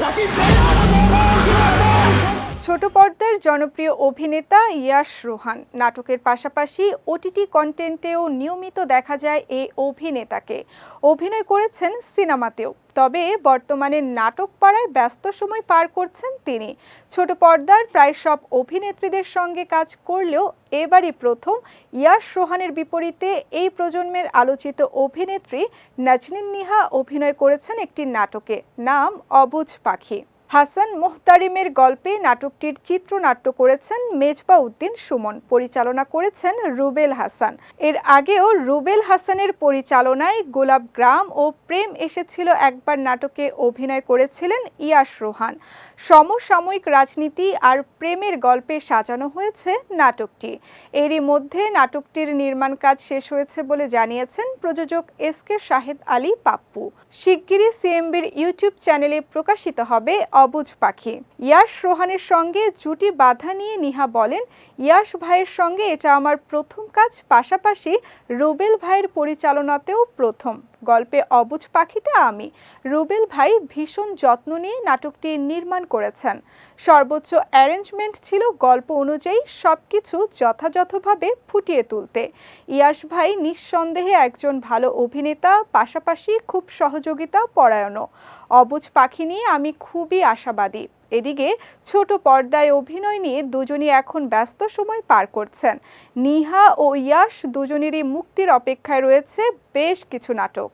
¡La quintera! ছোট পর্দার জনপ্রিয় অভিনেতা ইয়াশ রোহান। নাটকের পাশাপাশি ওটিটি কন্টেন্টেও নিয়মিত দেখা যায় এই অভিনেতাকে। অভিনয় করেছেন সিনেমাতেও। তবে বর্তমানে নাটক পাড়ায় ব্যস্ত সময় পার করছেন তিনি। ছোট পর্দার প্রায় সব অভিনেত্রীদের সঙ্গে কাজ করলেও এবারই প্রথম ইয়াশ রোহানের বিপরীতে এই প্রজন্মের আলোচিত অভিনেত্রী নাজনীন নিহা অভিনয় করেছেন একটি নাটকে। নাম অবুঝ পাখি। হাসান মোহতারিমের গল্পে নাটকটির চিত্রনাট্য করেছেন মেজবা উদ্দিন সুমন, পরিচালনা করেছেন রুবেল হাসান। এর আগেও রুবেল হাসানের পরিচালনায় গোলাপ গ্রাম ও প্রেম এসেছিল একবার নাটকে অভিনয় করেছিলেন ইয়াস রোহান। সমসাময়িক রাজনীতি আর প্রেমের গল্পে সাজানো হয়েছে নাটকটি। এরই মধ্যে নাটকটির নির্মাণ কাজ শেষ হয়েছে বলে জানিয়েছেন প্রযোজক এস কে শাহেদ আলী পাপ্পু। শিগগিরই সিএমবির ইউটিউব চ্যানেলে প্রকাশিত হবে অবুজ পাখি। ইয়াশ রোহানের সঙ্গে জুটি বাধা নিয়ে নিহা বলেন, ইয়াশ ভাইয়ের সঙ্গে এটা আমার প্রথম কাজ, পাশাপাশি রুবেল ভাইয়ের পরিচালনাতেও প্রথম। গল্পে অবুজ পাখিটা আমি। রুবেল ভাই ভীষণ যত্ন নিয়ে নাটকটি নির্মাণ করেছেন। সর্বোচ্চ অ্যারেঞ্জমেন্ট ছিল গল্প অনুযায়ী সব কিছু যথাযথভাবে ফুটিয়ে তুলতে। ইয়াশ ভাই নিঃসন্দেহে একজন ভালো অভিনেতা, পাশাপাশি খুব সহযোগিতা, পরায়ণও। অবুজ পাখি নিয়ে আমি খুবই আশাবাদী। এদিকে ছোট পর্দায় অভিনয় নিয়ে দুজনই এখন ব্যস্ত সময় পার করছেন। নিহা ও ইয়াশ দুজনেরই মুক্তির অপেক্ষায় রয়েছে বেশ কিছু নাটক।